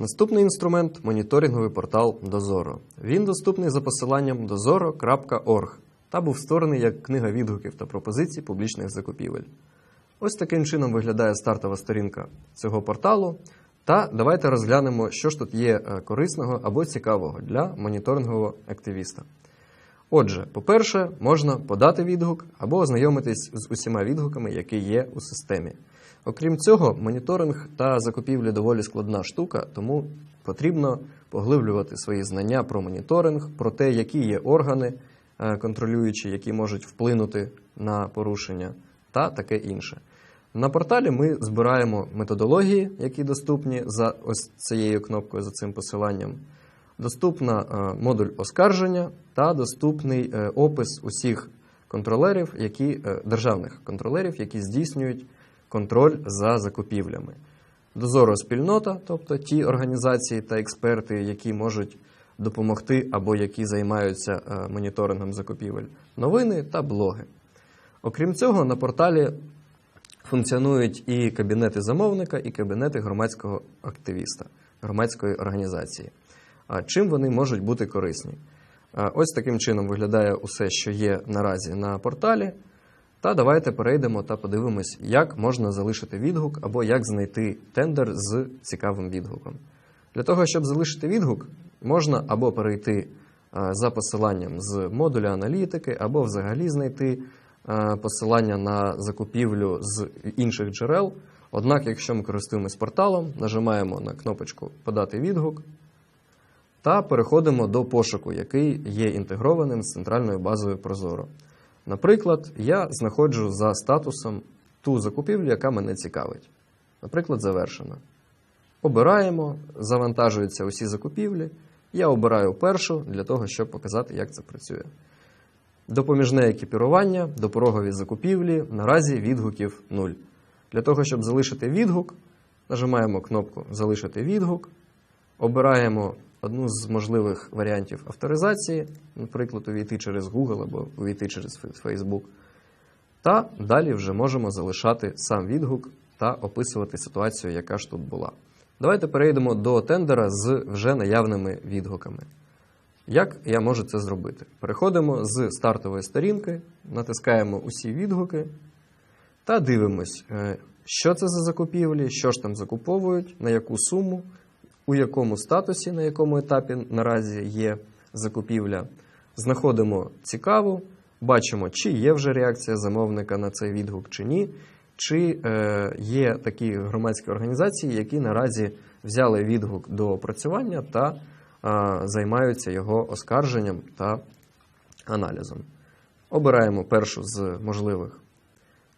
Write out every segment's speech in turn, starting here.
Наступний інструмент моніторинговий портал Дозоро. Він доступний за посиланням dozoro.org та був створений як книга відгуків та пропозицій публічних закупівель. Ось таким чином виглядає стартова сторінка цього порталу. Та давайте розглянемо, що ж тут є е, корисного або цікавого для моніторингового активіста. Отже, по-перше, можна подати відгук або ознайомитись з усіма відгуками, які є у системі. Окрім цього, моніторинг та закупівлі доволі складна штука, тому потрібно поглиблювати свої знання про моніторинг, про те, які є органи е, контролюючі, які можуть вплинути на порушення, та таке інше. На порталі ми збираємо методології, які доступні за ось цією кнопкою, за цим посиланням. Доступна е, модуль оскарження та доступний е, опис усіх контролерів, які, державних контролерів, які здійснюють контроль за закупівлями. Дозоро спільнота, тобто ті організації та експерти, які можуть допомогти або які займаються е, моніторингом закупівель, новини та блоги. Окрім цього, на порталі функціонують і кабінети замовника, і кабінети громадського активіста, громадської організації. Чим вони можуть бути корисні? Ось таким чином виглядає усе, що є наразі на порталі. Та давайте перейдемо та подивимось, як можна залишити відгук або як знайти тендер з цікавим відгуком. Для того, щоб залишити відгук, можна або перейти за посиланням з модуля аналітики, або взагалі знайти посилання на закупівлю з інших джерел. Однак, якщо ми користуємось порталом, нажимаємо на кнопочку Подати відгук та переходимо до пошуку, який є інтегрованим з центральною базою Прозоро. Наприклад, я знаходжу за статусом ту закупівлю, яка мене цікавить. Наприклад, завершена. Обираємо, завантажуються усі закупівлі. Я обираю першу для того, щоб показати, як це працює. Допоміжне екіпірування, допорогові закупівлі, наразі відгуків 0. Для того, щоб залишити відгук, нажимаємо кнопку Залишити відгук, обираємо одну з можливих варіантів авторизації, наприклад, увійти через Google або увійти через Facebook. Та далі вже можемо залишати сам відгук та описувати ситуацію, яка ж тут була. Давайте перейдемо до тендера з вже наявними відгуками. Як я можу це зробити? Переходимо з стартової сторінки, натискаємо усі відгуки та дивимось, е, що це за закупівлі, що ж там закуповують, на яку суму, у якому статусі, на якому етапі наразі є закупівля. Знаходимо цікаву, бачимо, чи є вже реакція замовника на цей відгук, чи ні. Чи е, є такі громадські організації, які наразі взяли відгук до опрацювання та е, займаються його оскарженням та аналізом. Обираємо першу з можливих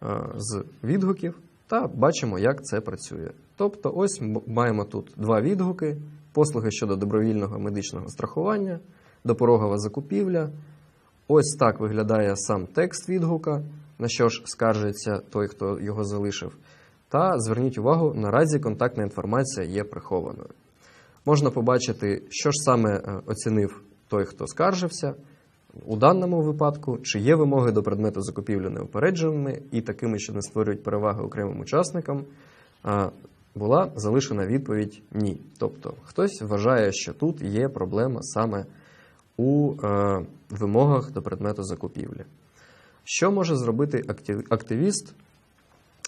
е, з відгуків та бачимо, як це працює. Тобто, ось маємо тут два відгуки: послуги щодо добровільного медичного страхування, допорогова закупівля. Ось так виглядає сам текст відгука, на що ж скаржиться той, хто його залишив. Та зверніть увагу, наразі контактна інформація є прихованою. Можна побачити, що ж саме е, оцінив той, хто скаржився. У даному випадку, чи є вимоги до предмету закупівлі неупередженими і такими, що не створюють переваги окремим учасникам, була залишена відповідь ні. Тобто хтось вважає, що тут є проблема саме у е, вимогах до предмету закупівлі. Що може зробити активіст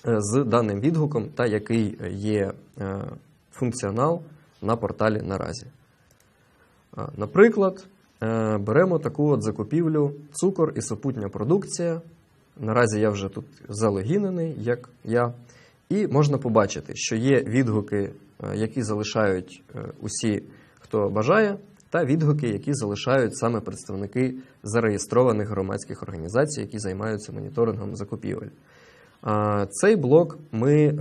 е, з даним відгуком та який є е, функціонал на порталі наразі? Наприклад, беремо таку от закупівлю цукор і супутня продукція. Наразі я вже тут залогінений, як я. І можна побачити, що є відгуки, е, які залишають е, усі, хто бажає, та відгуки, які залишають саме представники зареєстрованих громадських організацій, які займаються моніторингом закупівель. Цей блок ми е,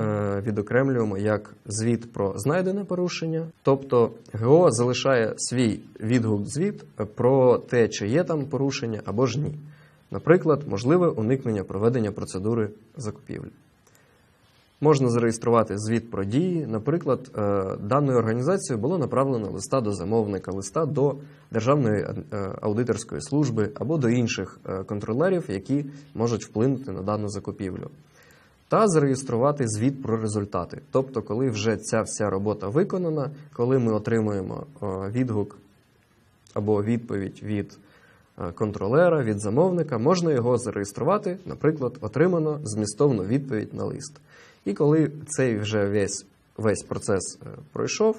відокремлюємо як звіт про знайдене порушення, тобто ГО залишає свій відгук-звіт про те, чи є там порушення або ж ні. Наприклад, можливе уникнення проведення процедури закупівлі. Можна зареєструвати звіт про дії. Наприклад, е, даною організацією було направлено листа до замовника, листа до Державної е, аудиторської служби або до інших контролерів, які можуть вплинути на дану закупівлю. Та зареєструвати звіт про результати. Тобто, коли вже ця вся робота виконана, коли ми отримуємо е, відгук або відповідь від е, контролера, від замовника, можна його зареєструвати, наприклад, отримано змістовну відповідь на лист. І коли цей вже весь, весь процес е, пройшов,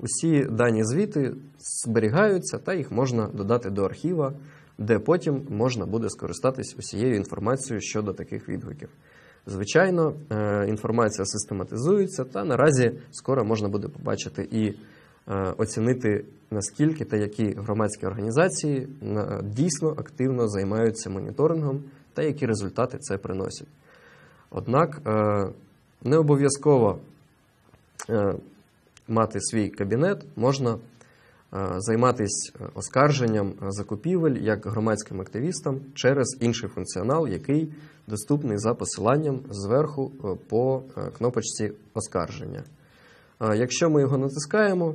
усі дані звіти зберігаються та їх можна додати до архіва, де потім можна буде скористатись усією інформацією щодо таких відгуків. Звичайно, е, інформація систематизується, та наразі скоро можна буде побачити і е, оцінити, наскільки та які громадські організації дійсно активно займаються моніторингом та які результати це приносять. Однак е, не обов'язково е, мати свій кабінет, можна займатися оскарженням закупівель як громадським активістам через інший функціонал, який доступний за посиланням зверху е, по е, кнопочці оскарження. Е, Якщо ми його натискаємо,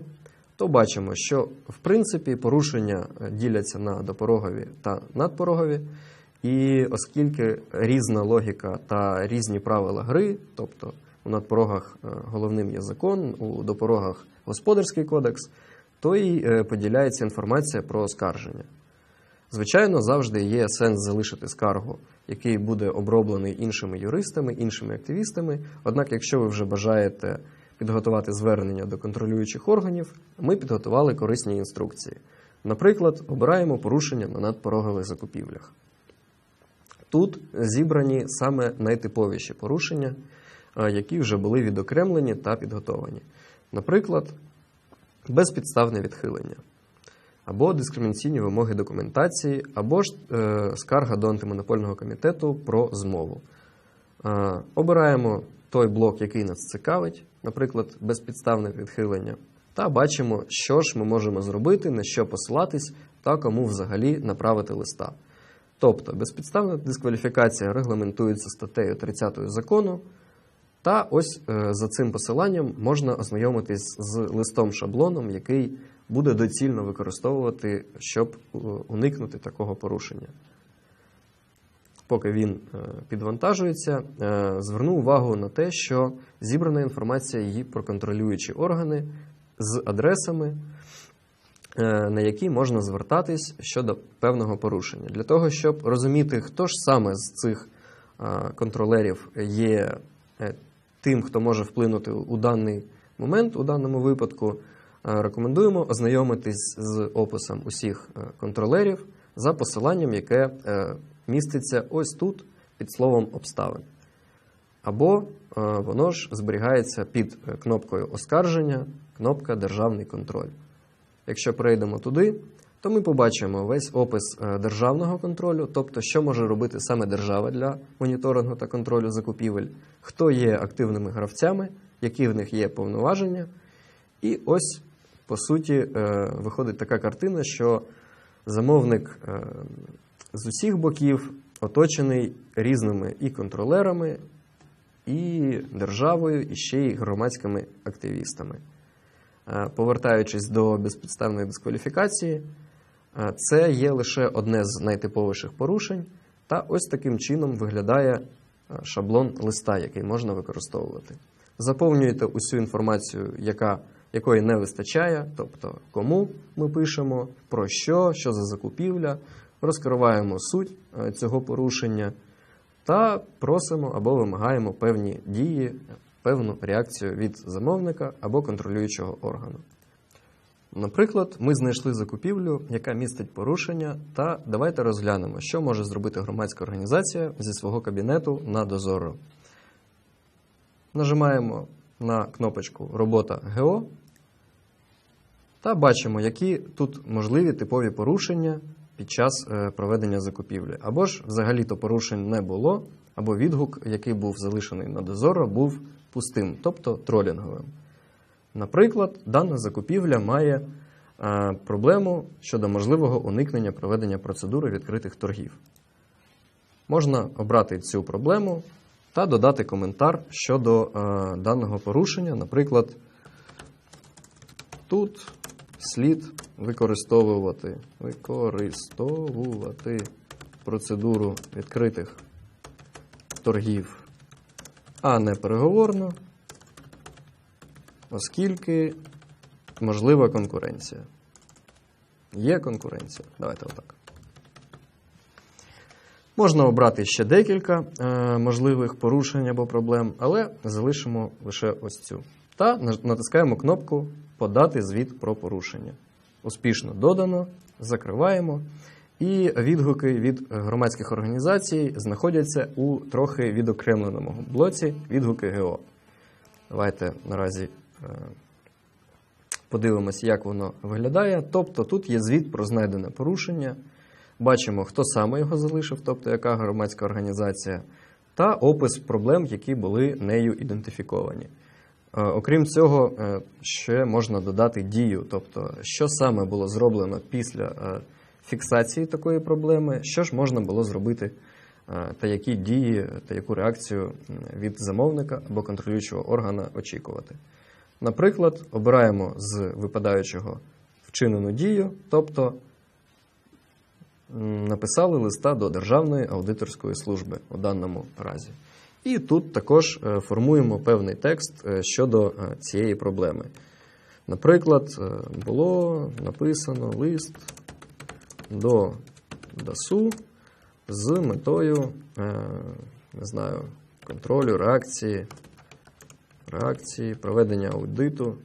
то бачимо, що в принципі порушення е, діляться на допорогові та надпорогові. І оскільки різна логіка та різні правила гри, тобто у надпорогах е, головним є закон, у допорогах господарський кодекс, то е, поділяється інформація про оскарження. Звичайно, завжди є сенс залишити скаргу, який буде оброблений іншими юристами, іншими активістами. Однак, якщо ви вже бажаєте підготувати звернення до контролюючих органів, ми підготували корисні інструкції. Наприклад, обираємо порушення на надпорогових закупівлях. Тут зібрані саме найтиповіші порушення, е, які вже були відокремлені та підготовані. Наприклад, безпідставне відхилення, або дискримінаційні вимоги документації, або ж е, скарга до антимонопольного комітету про змову. Е, обираємо той блок, який нас цікавить, наприклад, безпідставне відхилення, та бачимо, що ж ми можемо зробити, на що посилатись та кому взагалі направити листа. Тобто безпідставна дискваліфікація регламентується статтею 30 закону, та ось е, за цим посиланням можна ознайомитись з листом шаблоном, який буде доцільно використовувати, щоб е, уникнути такого порушення. Поки він е, підвантажується, зверну увагу на те, що зібрана інформація її проконтролюючі органи з адресами, на які можна звертатись щодо певного порушення. Для того, щоб розуміти, хто ж саме з цих контролерів є тим, хто може вплинути у даний момент, у даному випадку, е, рекомендуємо ознайомитись з описом усіх е, контролерів за посиланням, яке е, міститься ось тут під словом обставин. Або воно ж зберігається під кнопкою оскарження, кнопка Державний контроль. Якщо перейдемо туди, то ми побачимо весь опис е, державного контролю, тобто, що може робити саме держава для моніторингу та контролю закупівель, хто є активними гравцями, які в них є повноваження. І ось, по суті, е, виходить така картина, що замовник е, з усіх боків оточений різними і контролерами, і державою, і ще й громадськими активістами. Повертаючись до безпідставної дискваліфікації, це є лише одне з найтиповіших порушень, та ось таким чином виглядає е, шаблон листа, який можна використовувати. Заповнюєте усю інформацію, яка, якої не вистачає, тобто кому ми пишемо, про що, що за закупівля, розкриваємо суть е, цього порушення та просимо або вимагаємо певні дії, певну реакцію від замовника або контролюючого органу. Наприклад, ми знайшли закупівлю, яка містить порушення, та давайте розглянемо, що може зробити громадська організація зі свого кабінету на дозору. Нажимаємо на кнопочку Робота ГО та бачимо, які тут можливі типові порушення під час е, проведення закупівлі. Або ж взагалі-то порушень не було, або відгук, який був залишений на дозоро, був пустим, тобто тролінговим. Наприклад, дана закупівля має е, проблему щодо можливого уникнення проведення процедури відкритих торгів. Можна обрати цю проблему та додати коментар щодо е, даного порушення. Наприклад, тут слід використовувати, використовувати процедуру відкритих торгів, а не переговорно, оскільки можлива конкуренція. Є конкуренція. Давайте отак. Можна обрати ще декілька е, можливих порушень або проблем, але залишимо лише ось цю. Та натискаємо кнопку Подати звіт про порушення. Успішно додано, закриваємо. І відгуки від громадських організацій знаходяться у трохи відокремленому блоці відгуки ГО. Давайте наразі подивимося, як воно виглядає. Тобто тут є звіт про знайдене порушення. Бачимо, хто саме його залишив, тобто яка громадська організація, та опис проблем, які були нею ідентифіковані. Е, Окрім цього, е, ще можна додати дію, тобто, що саме було зроблено після е, фіксації такої проблеми, що ж можна було зробити, е, та які дії та яку реакцію від замовника або контролюючого органа очікувати. Наприклад, обираємо з випадаючого вчинену дію, тобто написали листа до Державної аудиторської служби у даному разі. І тут також е, формуємо певний текст е, щодо е, цієї проблеми. Наприклад, було написано лист до ДАСУ з метою не знаю, контролю реакції, реакції, проведення аудиту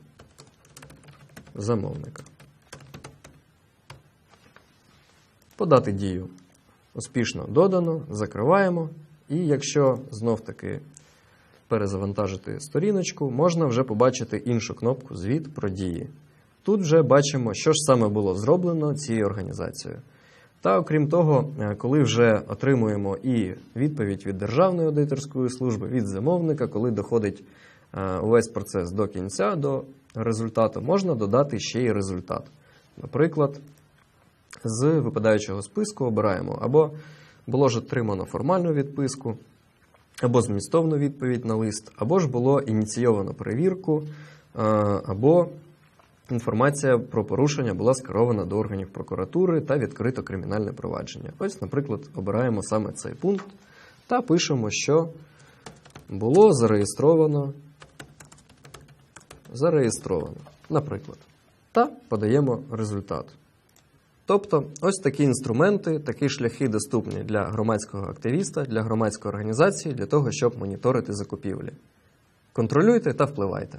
замовника. Подати дію. Успішно додано, закриваємо. І якщо знов-таки перезавантажити сторіночку, можна вже побачити іншу кнопку Звіт про дії. Тут вже бачимо, що ж саме було зроблено цією організацією. Та окрім того, е, коли вже отримуємо і відповідь від Державної аудиторської служби, від замовника, коли доходить увесь процес до кінця, до результату, можна додати ще й результат. Наприклад, з випадаючого списку обираємо або було ж отримано формальну відписку, або змістовну відповідь на лист, або ж було ініційовано перевірку, е, або інформація про порушення була скерована до органів прокуратури та відкрито кримінальне провадження. Ось, наприклад, обираємо саме цей пункт та пишемо, що було зареєстровано. Зареєстровано, наприклад, та подаємо результат. Тобто, ось такі інструменти, такі шляхи доступні для громадського активіста, для громадської організації, для того, щоб моніторити закупівлі. Контролюйте та впливайте.